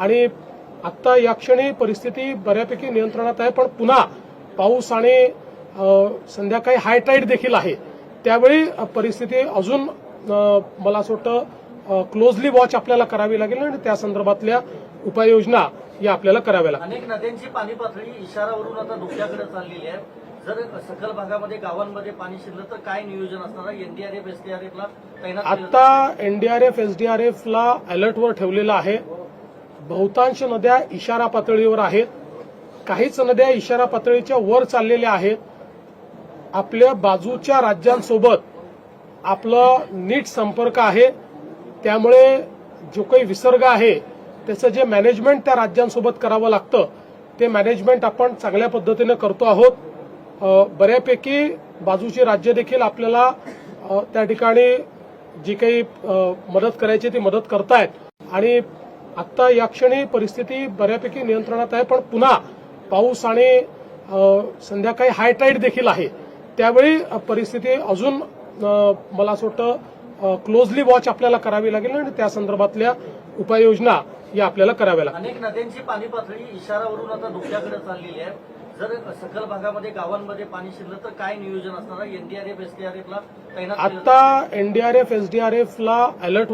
आणि आत्ता या क्षणी परिस्थिती बऱ्यापैकी नियंत्रणात आहे पण पुन्हा पाऊस आणि संध्याकाळी हाय टाईड देखील आहे. त्यावेळी परिस्थिती अजून मला असं वाटतं क्लोजली वॉच आपल्याला करावी लागेल आणि त्या संदर्भातल्या उपाययोजना या आपल्याला कराव्या लागतील. अनेक नद्यांची पाणी पातळी इशारावरून आता धोक्याकडे चाललेली आहे. जर सखल भागामध्ये गावांमध्ये पाणी शिरलं तर काय नियोजन असणार आहे? एनडीआरएफ एसडीआरएफला? आता एनडीआरएफ एसडीआरएफला अलर्टवर ठेवलेलं आहे. बहुतांश नद्या इशारा पातळीवर आहेत. काहीच नद्या इशारा पातळीच्या वर चाललेल्या आहेत. आपल्या बाजूच्या राज्यांसोबत आपलं नीट संपर्क आहे. त्यामुळे जो काही विसर्ग आहे त्याचं जे मॅनेजमेंट त्या राज्यांसोबत करावं लागतं ते मॅनेजमेंट आपण चांगल्या पद्धतीनं करतो आहोत. बऱ्यापैकी बाजूची राज्य देखील आपल्याला त्या ठिकाणी जी काही मदत करायची ती मदत करतायत. आणि आत्ता या क्षणी परिस्थिती बऱ्यापैकी नियंत्रणात आहे पण पुन्हा पाऊस आणि संध्याकाळी हाय टाईड देखील आहे. त्यावेळी परिस्थिती अजून मला असं वाटतं क्लोजली वॉच आपल्याला करावी लागेल आणि त्या संदर्भातल्या उपाययोजना या आपल्याला कराव्या लागतील. अनेक नद्यांची पाणी पातळी इशारावरून आता धोक्याकडे चाललेली आहे. जर सखल भागामध्ये गावांमध्ये पाणी शिरलं तर काय नियोजन असणार एनडीआरएफ एसडीआरएफला? आता एनडीआरएफ एसडीआरएफला अलर्टवर